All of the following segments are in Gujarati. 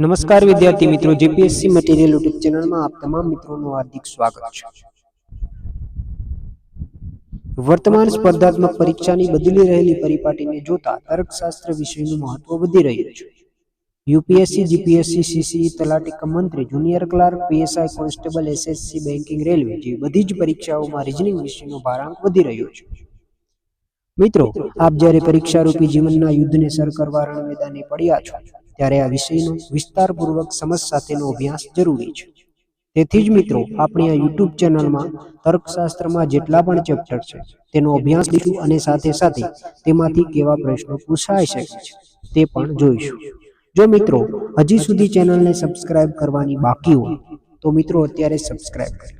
નમસ્કાર વિદ્યાર્થી મિત્રો, જીપીએસસી મટીરિયલ યુટ્યુબ ચેનલમાં આપ તમામ મિત્રોનું હાર્દિક સ્વાગત છે. વર્તમાન સ્પર્ધાત્મક પરીક્ષાની બદલી રહેલી પરિપાટીને જોતા તર્કશાસ્ત્ર વિષયનું મહત્વ વધી રહ્યું છે. યુપીએસસી, જીપીએસસી સીસી તલાટી કમ મંત્રી, junior clerk, PSI, constable, SSC, banking, railway જેવી બધી જ પરીક્ષાઓમાં રિઝનિંગ વિષયનો ભારાંક વધી રહ્યો છે. મિત્રો, આપ જ્યારે પરીક્ષારૂપી જીવનના યુદ્ધને સર કરવા રણ મેદાને પડ્યા છો ત્યારે આ વિષયનો વિસ્તારપૂર્વક સમજ સાથેનો અભ્યાસ જરૂરી છે. તેથી જ મિત્રો, આપણી આ યુટ્યુબ ચેનલમાં તર્કશાસ્ત્રમાં જેટલા પણ ચેપ્ટર છે, તેનો અભ્યાસ લીધું અને સાથે સાથે તેમાંથી કેવા પ્રશ્નો પૂછાઈ શકે છે તે પણ જોઈશું. જો મિત્રો, હજી સુધી ચેનલને સબસ્ક્રાઇબ કરવાની બાકી હોય, તો મિત્રો અત્યારે સબસ્ક્રાઇબ કરી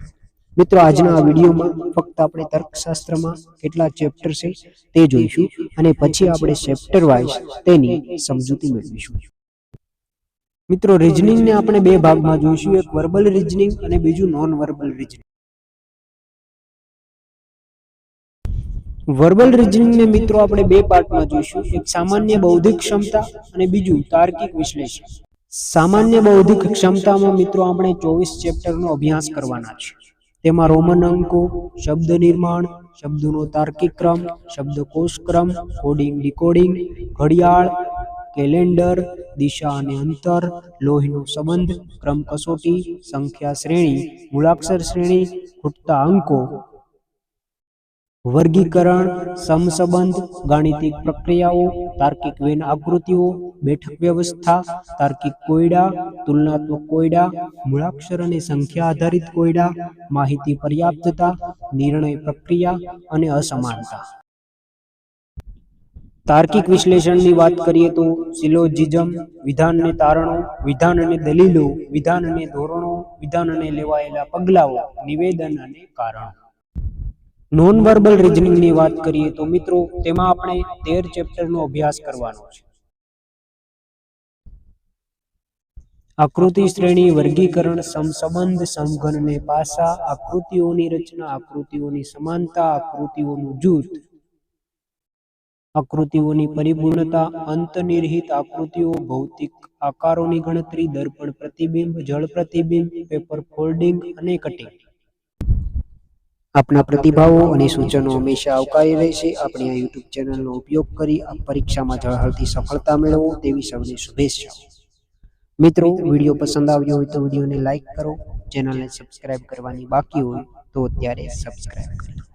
મિત્રો, આજના આ વિડીયોમાં ફક્ત આપણે તર્કશાસ્ત્રમાં કેટલા ચેપ્ટર છે તે જોઈશું અને પછી આપણે ચેપ્ટર વાઇઝ તેની સમજૂતી મેળવીશું. મિત્રો રિઝનિંગને આપણે બે ભાગમાં જોઈશું. એક વર્બલ રિઝનિંગ અને બીજું નોન વર્બલ રિઝનિંગ વર્બલ રિઝનિંગને મિત્રો, આપણે બે પાર્ટમાં જોઈશું. એક સામાન્ય બૌદ્ધિક ક્ષમતા અને બીજું તાર્કિક વિશ્લેષણ. સામાન્ય બૌદ્ધિક ક્ષમતામાં મિત્રો, આપણે ચોવીસ ચેપ્ટરનો અભ્યાસ કરવાના છે. તેમાં રોમન અંકો, શબ્દ નિર્માણ, શબ્દોનો તાર્કિક ક્રમ શબ્દકોશ ક્રમ કોડિંગ ડીકોડિંગ ઘડિયાળ કેલેન્ડર દિશા અને અંતર, લોહીનો સંબંધ, ક્રમ કસોટી, સંખ્યા શ્રેણી, મૂળાક્ષર શ્રેણી, ખૂટતા અંકો, વર્ગીકરણ, સમસંબંધ, ગાણિતિક પ્રક્રિયાઓ, તાર્કિક વેન આકૃતિઓ, બેઠક વ્યવસ્થા, તાર્કિક કોયડા, તુલનાત્મક કોયડા, મૂળાક્ષર અને સંખ્યા આધારિત કોયડા, માહિતી પર્યાપ્તતા, નિર્ણય પ્રક્રિયા અને અસમાનતા. તાર્કિક વિશ્લેષણની વાત કરીએ તો સિલોજિઝમ વિધાનને તારણો વિધાન દલીલો વિધાન ધોરણો વિધાન લેવાયેલા પગલાઓ, નિવેદન અને કારણો. નોન વર્બલ રિઝનિંગની વાત કરીએ તો મિત્રો, તેમાં આપણે તેર ચેપ્ટરનો અભ્યાસ કરવાનો છે. આકૃતિ શ્રેણી, વર્ગીકરણ, સમસંબંધ સમઘન અને પાસા, આકૃતિઓની રચના, આકૃતિઓની સમાનતા, આકૃતિઓનું જૂથ આકૃતિઓની પરિપૂર્ણતા અંતર્નિહિત આકૃતિઓ, ભૌતિક આકારોની ગણતરી, દર્પણ પ્રતિબિંબ, જળ પ્રતિબિંબ, પેપર ફોલ્ડિંગ અને કટિંગ આપના પ્રતિભાવો અને સૂચનો હંમેશા આવકારી રહેશે. આપણી આ યુટ્યુબ ચેનલનો ઉપયોગ કરી આ પરીક્ષામાં ઝળહળતી સફળતા મેળવો. તેવી સૌને શુભેચ્છાઓ. મિત્રો, વીડિયો પસંદ આવ્યો હોય તો વિડીયોને લાઈક કરો. ચેનલને સબસ્ક્રાઇબ કરવાની બાકી હોય તો અત્યારે સબસ્ક્રાઇબ કરી.